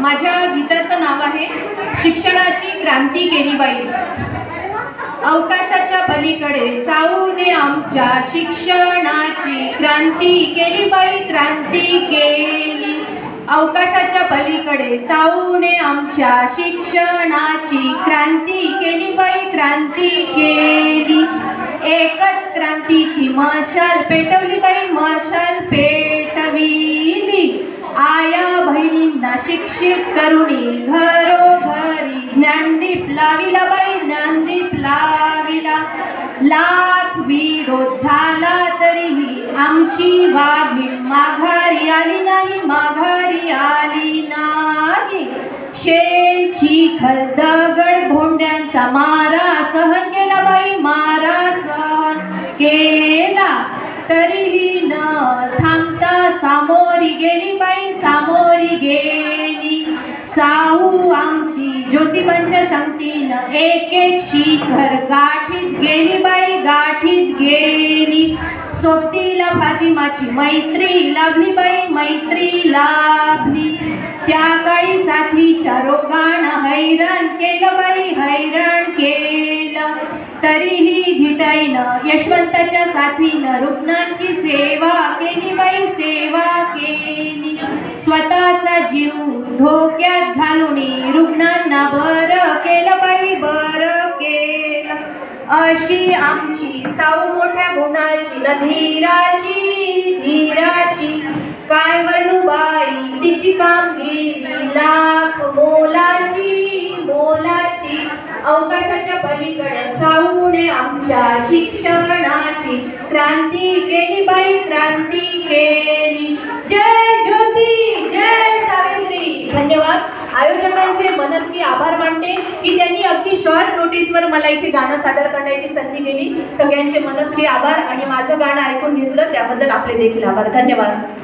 माझ्या गीताचं नाव आहे शिक्षणाची क्रांती केली बाई अवकाशाच्या पलीकडे साऊने आमच्या शिक्षणाची क्रांती केली बाई क्रांती केली. अवकाशाच्या पलीकडे साऊने आमच्या शिक्षणाची क्रांती केली बाई क्रांती केली. एकच क्रांतीची मशाल पेटवली बाई मशाल पेटविली. आया बहिणी शिक्षित करुणी घरोघरी ज्ञानदीप लाविला बाई ज्ञानदीप लाविला लाख विरोध झाला तरीही आमची वाघीण माघारी आली नाही माघारी आली नाही. शेण चिखल दगड धोंड्यांचा मारा सहन केला बाई मारा सहन केला. तरीही न थांबता सामोरी गेली साऊ साहू आमची ज्योतिबांच्या संगतीनं एक एक शिखर गाठीत गेली बाई गाठीत गेली. सोबतीला फातिमाची मैत्री लाभली बाई मैत्री लाभली. त्या काळी साथीच्या रोगानं हैराण केलं बाई हैराण केलं. तरीही धिटाईनं यशवंताच्या साथीनं रुग्णांची सेवा केली बाई सेवा स्वतःचा जीव धोक्यात घालून रुग्णांना बरं केलं बाई बरं केलं. अशी आमची साऊ मोठ्या गुणाची न धीराची धीराची. काय म्हणू बाई तिची कामगिरी लाख मोलाची मोलाची. अवकाशाच्या पलीकडे साऊने आमच्या शिक्षणाची क्रांती केली बाई क्रांती. धन्यवाद. आयोजकांचे मनस्वी आभार मानते की त्यांनी अगदी शॉर्ट नोटीसवर मला इथे गाणं सादर करण्याची संधी दिली. सगळ्यांचे मनस्वी आभार आणि माझं गाणं ऐकून घेतलं त्याबद्दल आपले देखील आभार. धन्यवाद.